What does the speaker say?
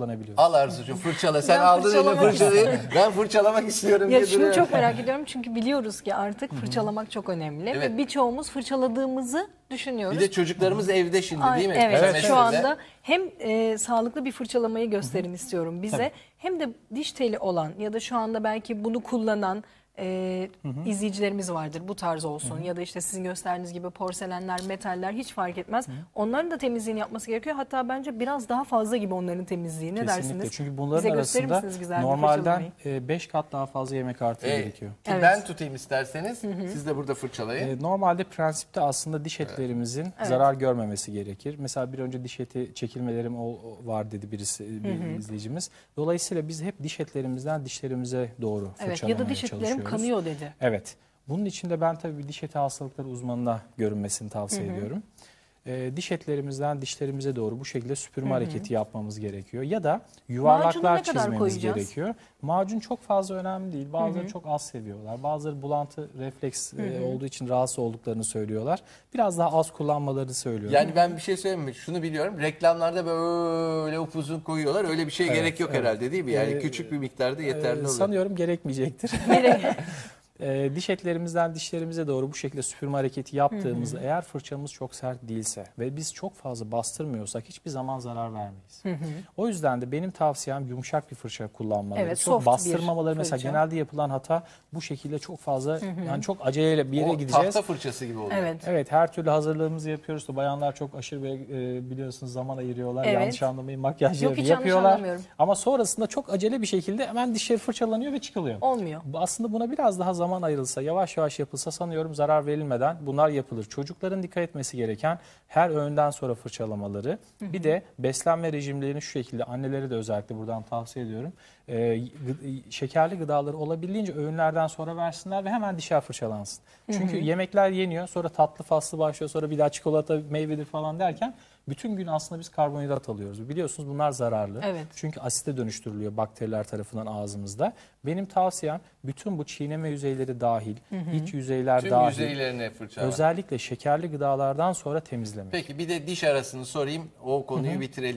kullanabiliyoruz. Al Arzucuğum fırçala. Sen Ben aldın eline fırçalamak fırçayı. Ben fırçalamak istiyorum Ya diye şunu duruyorum. çok merak ediyorum çünkü biliyoruz ki artık fırçalamak çok önemli Evet. ve birçoğumuz fırçaladığımızı düşünüyoruz. Bir de çocuklarımız evde şimdi Ay, değil mi? Evet, şu anda hem e, sağlıklı bir fırçalamayı gösterin istiyorum bize hem de diş teli olan ya da şu anda belki bunu kullanan e, izleyicilerimiz vardır bu tarz olsun ya da işte sizin gösterdiğiniz gibi porselenler, metaller hiç fark etmez. Onların da temizliğini yapması gerekiyor. Hatta bence biraz daha fazla gibi onların temizliği. Ne Kesinlikle. dersiniz? Çünkü bunların Bize gösterir arasında misiniz güzel bir normalden fırçalamayı? 5 kat daha fazla yemek artığı Ee, gerekiyor. ki Evet. Ben tutayım isterseniz. Siz de burada fırçalayın. Ee, Normalde prensipte aslında diş etlerimizin zarar görmemesi gerekir. Mesela bir önce diş eti çekilmelerim var dedi birisi bir izleyicimiz. Dolayısıyla biz hep diş etlerimizden dişlerimize doğru Evet fırçalamaya ya da diş etlerim çalışıyoruz. kanıyor dedi. Evet. Bunun için de ben tabii bir diş eti hastalıkları uzmanına görünmesini tavsiye ediyorum. Ee, diş etlerimizden dişlerimize doğru bu şekilde süpürme hareketi yapmamız gerekiyor. Ya da yuvarlaklar ne kadar çizmemiz koyacağız? gerekiyor. Macun çok fazla önemli değil. Bazıları çok az seviyorlar. Bazıları bulantı refleks e, olduğu için rahatsız olduklarını söylüyorlar. Biraz daha az kullanmalarını söylüyorum. Yani ben bir şey söyleyeyim mi? Şunu biliyorum. Reklamlarda böyle upuzun koyuyorlar. Öyle bir şey gerek yok herhalde değil mi? Yani Ee, küçük bir miktarda yeterli Ee, olur. sanıyorum gerekmeyecektir. Ee, diş etlerimizden dişlerimize doğru bu şekilde süpürme hareketi yaptığımızda eğer fırçamız çok sert değilse ve biz çok fazla bastırmıyorsak hiçbir zaman zarar vermeyiz. O yüzden de benim tavsiyem yumuşak bir fırça kullanmaları. Evet, çok bastırmamaları mesela fırça. genelde yapılan hata bu şekilde çok fazla yani çok aceleyle bir yere o gideceğiz. tahta fırçası gibi oluyor. Evet. Evet her türlü hazırlığımızı yapıyoruz da bayanlar çok aşırı ve e, biliyorsunuz zaman ayırıyorlar. Evet. Yanlış anlamayın makyajları Yok, yapıyorlar. anlamıyorum. Ama sonrasında çok acele bir şekilde hemen dişleri fırçalanıyor ve çıkılıyor. Olmuyor. Bu Aslında buna biraz daha zaman ayrılsa, yavaş yavaş yapılsa sanıyorum zarar verilmeden bunlar yapılır. Çocukların dikkat etmesi gereken her öğünden sonra fırçalamaları. Bir de beslenme rejimlerini şu şekilde annelere de özellikle buradan tavsiye ediyorum. Gı- şekerli gıdaları olabildiğince öğünlerden sonra versinler ve hemen dişler fırçalansın. Çünkü yemekler yeniyor, sonra tatlı faslı başlıyor, sonra bir daha çikolata, meyvedir falan derken bütün gün aslında biz karbonhidrat alıyoruz. Biliyorsunuz bunlar zararlı. Evet. Çünkü asite dönüştürülüyor bakteriler tarafından ağzımızda. Benim tavsiyem bütün bu çiğneme yüzeyleri dahil, iç yüzeyler Tüm dahil. yüzeylerine fırçala. Özellikle şekerli gıdalardan sonra temizlemek. Peki bir de diş arasını sorayım. O konuyu bitirelim.